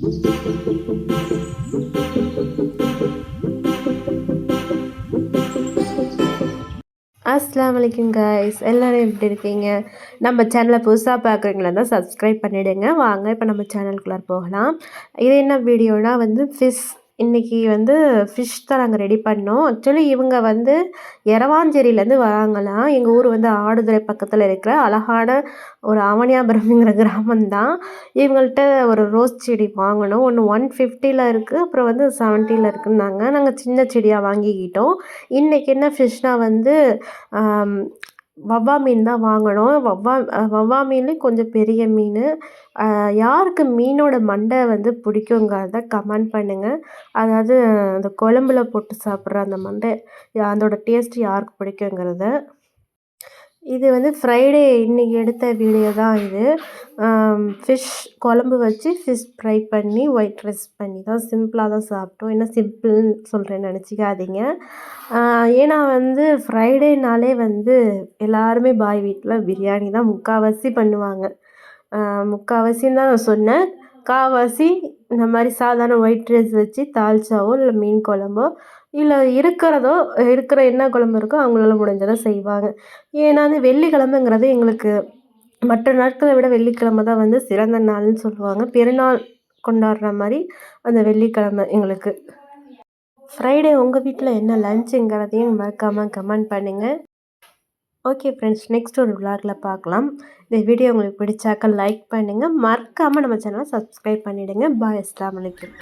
அஸ்லாம் அலைக்கும் கைஸ் எல்லோரும் எப்படி இருக்கீங்க? நம்ம சேனலை புதுசாக பார்க்குறீங்களா தான் சப்ஸ்கிரைப் பண்ணிவிடுங்க வாங்க இப்போ நம்ம சேனலுக்குள்ளே போகலாம். இது என்ன வீடியோனால் வந்து ஃபிஷ் இன்றைக்கி வந்து ஃபிஷ் தான் நாங்கள் ரெடி பண்ணோம். ஆக்சுவலி இவங்க வந்து எரவாஞ்சேரியிலேருந்து வராங்களாம். எங்கள் ஊர் வந்து ஆடுதுறை பக்கத்தில் இருக்கிற அழகான ஒரு அவனியாபுரம்ங்கிற கிராமம்தான். இவங்கள்ட்ட ஒரு ரோஸ் செடி வாங்கினோம். ஒன்று ஒன் ஃபிஃப்டியில் இருக்குது அப்புறம் வந்து செவன்ட்டியில் இருக்குன்னாங்க. நாங்கள் சின்ன செடியாக வாங்கிக்கிட்டோம். இன்றைக்கி என்ன ஃபிஷ்னால் வந்து வவ்வா மீன் தான் வாங்கினோம் வவ்வா வவ்வா மீன் கொஞ்சம் பெரிய மீன். யாருக்கு மீனோட மண்டை வந்து பிடிக்குங்கிறத கமெண்ட் பண்ணுங்கள் அதாவது அந்த குழம்புல போட்டு சாப்பிட்ற அந்த மண்டை அதோட டேஸ்ட் யாருக்கு பிடிக்குங்கிறத. இது வந்து ஃப்ரைடே இன்னைக்கு எடுத்த வீடியோ தான் இது. ஃபிஷ் குழம்பு வச்சு ஃபிஷ் ஃப்ரை பண்ணி ஒயிட் ரைஸ் பண்ணி தான் சிம்பிளாக தான் சாப்பிட்டோம். என்ன சிம்பிள்னு சொல்கிறேன்னு நினச்சிக்காதீங்க. ஏன்னா வந்து ஃப்ரைடேனாலே வந்து எல்லாருமே பாய் வீட்டில் பிரியாணி தான் முக்கால்வாசி பண்ணுவாங்க. முக்கால்வாசின்னு தான் நான் சொன்னேன். கால்வாசி இந்த மாதிரி சாதாரண ஒயிட் ரைஸ் வச்சு தால்ச்சாவோ இல்லை மீன் குழம்போ இல்லை இருக்கிறதோ இருக்கிற என்ன குழம்பு இருக்கோ அவங்களால முடிஞ்சதை செய்வாங்க. ஏன்னா வந்து வெள்ளிக்கிழமைங்கிறது எங்களுக்கு மற்ற நாட்களை விட வெள்ளிக்கிழமை தான் வந்து சிறந்த நாள்னு சொல்லுவாங்க. பெருநாள் கொண்டாடுற மாதிரி அந்த வெள்ளிக்கிழமை எங்களுக்கு. ஃப்ரைடே உங்கள் வீட்டில் என்ன லஞ்சுங்கிறதையும் மறக்காமல் கமெண்ட் பண்ணுங்கள் ஓகே ஃப்ரெண்ட்ஸ் நெக்ஸ்ட் ஒரு விளாகில் பார்க்கலாம். இந்த வீடியோ உங்களுக்கு பிடிச்சாக்க லைக் பண்ணுங்கள் மறக்காமல் நம்ம சேனலை சப்ஸ்கிரைப் பண்ணிவிடுங்க பாய் அஸ்லாம் வலைக்கம்